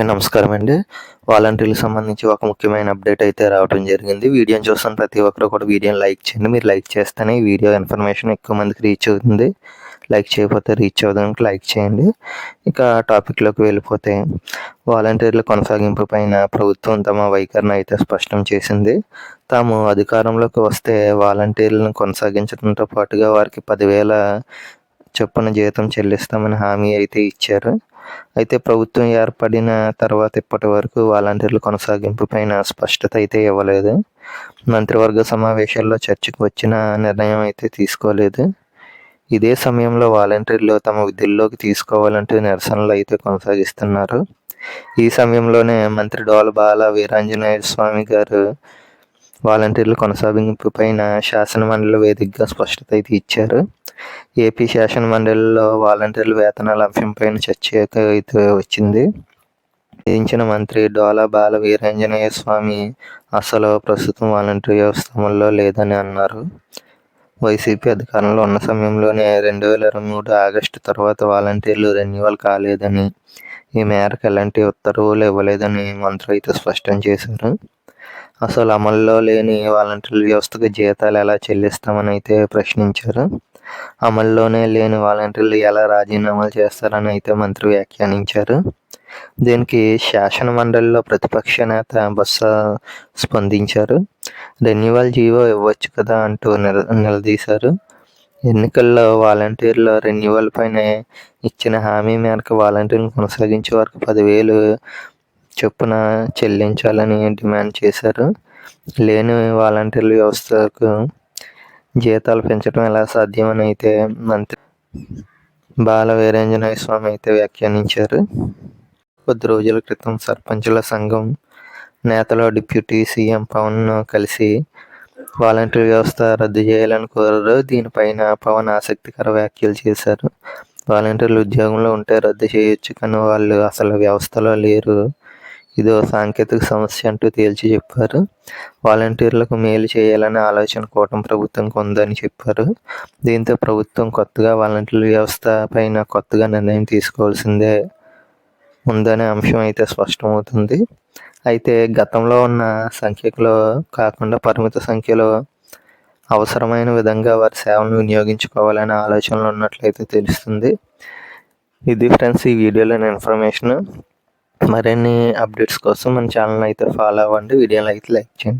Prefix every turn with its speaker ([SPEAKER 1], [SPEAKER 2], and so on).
[SPEAKER 1] అందరికీ నమస్కారం అండి. వాలంటీర్లకు సంబంధించి ఒక ముఖ్యమైన అప్డేట్ అయితే రావడం జరిగింది. వీడియోని చూస్తున్న ప్రతి ఒక్కరు కూడా వీడియోని లైక్ చేయండి. మీరు లైక్ చేస్తేనే ఈ వీడియో ఇన్ఫర్మేషన్ ఎక్కువ మందికి రీచ్ అవుతుంది. లైక్ చేయకపోతే రీచ్ అవ్వడానికి లైక్ చేయండి. ఇక టాపిక్లోకి వెళ్ళిపోతే వాలంటీర్ల కొనసాగింపు పైన ప్రభుత్వం తమ వైఖరిని అయితే స్పష్టం చేసింది. తాము అధికారంలోకి వస్తే వాలంటీర్లను కొనసాగించడంతో పాటుగా వారికి పదివేల చొప్పున జీతం చెల్లిస్తామని హామీ అయితే ఇచ్చారు. అయితే ప్రభుత్వం ఏర్పడిన తర్వాత ఇప్పటి వరకు వాలంటీర్ల కొనసాగింపు పైన స్పష్టత అయితే ఇవ్వలేదు. మంత్రివర్గ సమావేశాల్లో చర్చకు వచ్చిన నిర్ణయం అయితే తీసుకోలేదు. ఇదే సమయంలో వాలంటీర్లు తమ విధుల్లోకి తీసుకోవాలంటూ నిరసనలు అయితే కొనసాగిస్తున్నారు. ఈ సమయంలోనే మంత్రి డోల బాల వీరాంజనేయ స్వామి గారు వాలంటీర్ల కొనసాగింపు పైన శాసనమండలి వేదికగా స్పష్టత అయితే ఇచ్చారు. ఏపీ శాసన మండలిలో వాలంటీర్ల వేతనాల అంశంపైన చర్చ అయితే వచ్చింది. విధించిన మంత్రి డోలా బాల వీరాంజనేయ స్వామి అసలు ప్రస్తుతం వాలంటీర్ వ్యవస్థ అమల్లో లేదని అన్నారు. వైసీపీ అధికారంలో ఉన్న సమయంలోనే రెండు వేల ఇరవై మూడు ఆగస్టు తర్వాత వాలంటీర్లు రెన్యువల్ కాలేదని ఈ మేరకు ఎలాంటి ఉత్తర్వులు ఇవ్వలేదని మంత్రి అయితే స్పష్టం చేశారు. అసలు అమల్లో లేని వాలంటీర్ల వ్యవస్థకు జీతాలు ఎలా చెల్లిస్తామని అయితే ప్రశ్నించారు. అమల్లోనే లేని వాలంటీర్లు ఎలా రాజీనామాలు చేస్తారని అయితే మంత్రి వ్యాఖ్యానించారు. దీనికి శాసన మండలిలో ప్రతిపక్ష నేత బొత్స స్పందించారు. రెన్యువల్ జీవో ఇవ్వచ్చు కదా అంటూ నిల నిలదీశారు. ఎన్నికల్లో వాలంటీర్ల రెన్యువల్ పైన ఇచ్చిన హామీ మేరకు వాలంటీర్లు కొనసాగించే వరకు పదివేలు చొప్పున చెల్లించాలని డిమాండ్ చేశారు. లేని వాలంటీర్ల వ్యవస్థకు జీతాలు పెంచడం ఎలా సాధ్యమని అయితే మంత్రి బాల వీరేంజనేయ స్వామి అయితే వ్యాఖ్యానించారు. కొద్ది రోజుల క్రితం సర్పంచుల సంఘం నేతలు డిప్యూటీ సీఎం పవన్ కలిసి వాలంటీర్ వ్యవస్థ రద్దు చేయాలని కోరారు. దీనిపైన పవన్ ఆసక్తికర వ్యాఖ్యలు చేశారు. వాలంటీర్లు ఉద్యోగంలో ఉంటే రద్దు చేయొచ్చు కానీ వాళ్ళు అసలు వ్యవస్థలో లేరు. ఇదో సాంకేతిక సమస్య అంటూ తేల్చి చెప్పారు. వాలంటీర్లకు మేలు చేయాలనే ఆలోచన కూటమి ప్రభుత్వంకి ఉందని చెప్పారు. దీంతో ప్రభుత్వం కొత్తగా వాలంటీర్ల వ్యవస్థ పైన కొత్తగా నిర్ణయం తీసుకోవాల్సిందే ఉందనే అంశం అయితే స్పష్టమవుతుంది. అయితే గతంలో ఉన్న సంఖ్యలో కాకుండా పరిమిత సంఖ్యలో అవసరమైన విధంగా వారి సేవలను వినియోగించుకోవాలనే ఆలోచనలు ఉన్నట్లయితే తెలుస్తుంది. ఇది ఫ్రెండ్స్ ఈ వీడియోలోని ఇన్ఫర్మేషన్. మరిన్ని అప్డేట్స్ కోసం మన ఛానల్ అయితే ఫాలో అవ్వండి. వీడియోని అయితే లైక్ చేయండి.